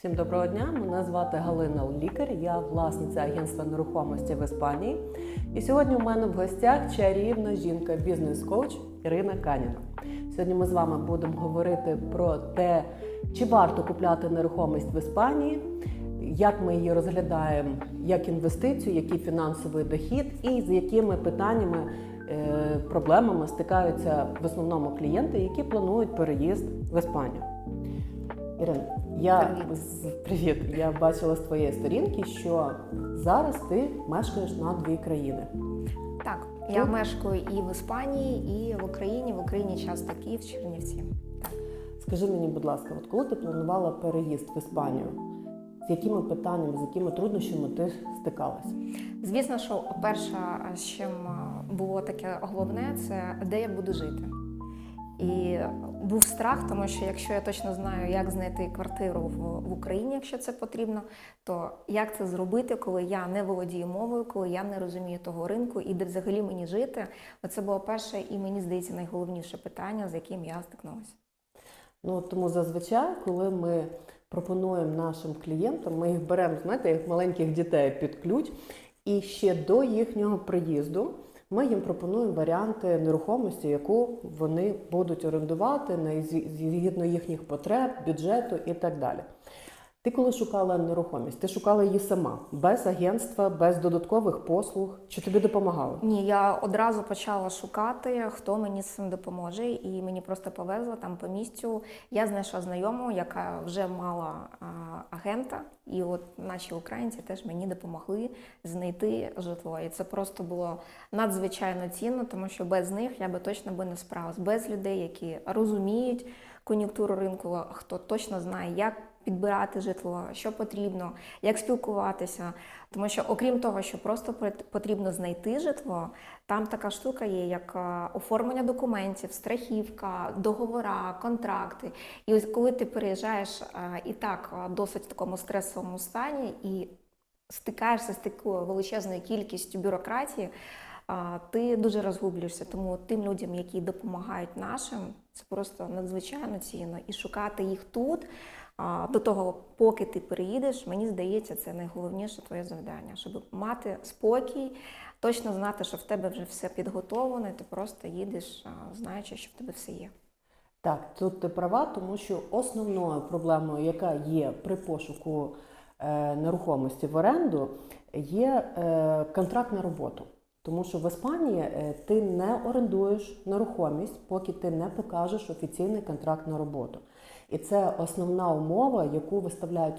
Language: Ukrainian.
Всім доброго дня. Мене звати Галина Лікар. Я власниця агентства нерухомості в Іспанії. І сьогодні у мене в гостях чарівна жінка, бізнес-коуч Ірина Каніна. Сьогодні ми з вами будемо говорити про те, чи варто купляти нерухомість в Іспанії, як ми її розглядаємо як інвестицію, який фінансовий дохід, і з якими питаннями, е, проблемами стикаються в основному клієнти, які планують переїзд в Іспанію. Ірина, я Привіт. привіт. Я бачила з твоєї сторінки, що зараз ти мешкаєш на дві країни. Так, я Тут? мешкаю і в Іспанії, і в Україні. В Україні часто Київ, Чернівці. Так. Скажи мені, будь ласка, от коли ти планувала переїзд в Іспанію, з якими питаннями, з якими труднощами ти стикалась? Звісно, що перше, з чим е, було таке головне, це де я буду жити. І був страх, тому що якщо я точно знаю, як знайти квартиру в, в Україні, якщо це потрібно, то як це зробити, коли я не володію мовою, коли я не розумію того ринку і де взагалі мені жити? Оце було перше і мені здається найголовніше питання, з яким я стикнулася. Ну тому зазвичай, коли ми пропонуємо нашим клієнтам, ми їх беремо, знаєте, як маленьких дітей під ключ, і ще до їхнього приїзду ми їм пропонуємо варіанти нерухомості, яку вони будуть орендувати згідно їхніх потреб, бюджету і так далі. Ти коли шукала нерухомість, ти шукала її сама, без агентства, без додаткових послуг, чи тобі допомагали? Ні, я одразу почала шукати, хто мені з цим допоможе, і мені просто повезло там по місцю. Я знайшла знайому, яка вже мала а, агента, і от наші українці теж мені допомогли знайти житло. І це просто було надзвичайно цінно, тому що без них я би точно би не справилась. Без людей, які розуміють кон'юнктуру ринку, хто точно знає, як підбирати житло, що потрібно, як спілкуватися. Тому що, окрім того, що просто пот- потрібно знайти житло, там така штука є, як е, оформлення документів, страхівка, договора, контракти. І ось коли ти переїжджаєш е, і так е, досить в такому стресовому стані і стикаєшся з такою величезною кількістю бюрократії, ти дуже розгублюєшся. Тому тим людям, які допомагають нашим, це просто надзвичайно цінно. І шукати їх тут. До того, поки ти переїдеш, мені здається, це найголовніше твоє завдання, щоб мати спокій, точно знати, що в тебе вже все підготовлено, і ти просто їдеш, знаючи, що в тебе все є. Так, тут ти права, тому що основною проблемою, яка є при пошуку е, нерухомості в оренду, є е, контракт на роботу. Тому що в Іспанії е, ти не орендуєш нерухомість, поки ти не покажеш офіційний контракт на роботу. І це основна умова, яку виставляють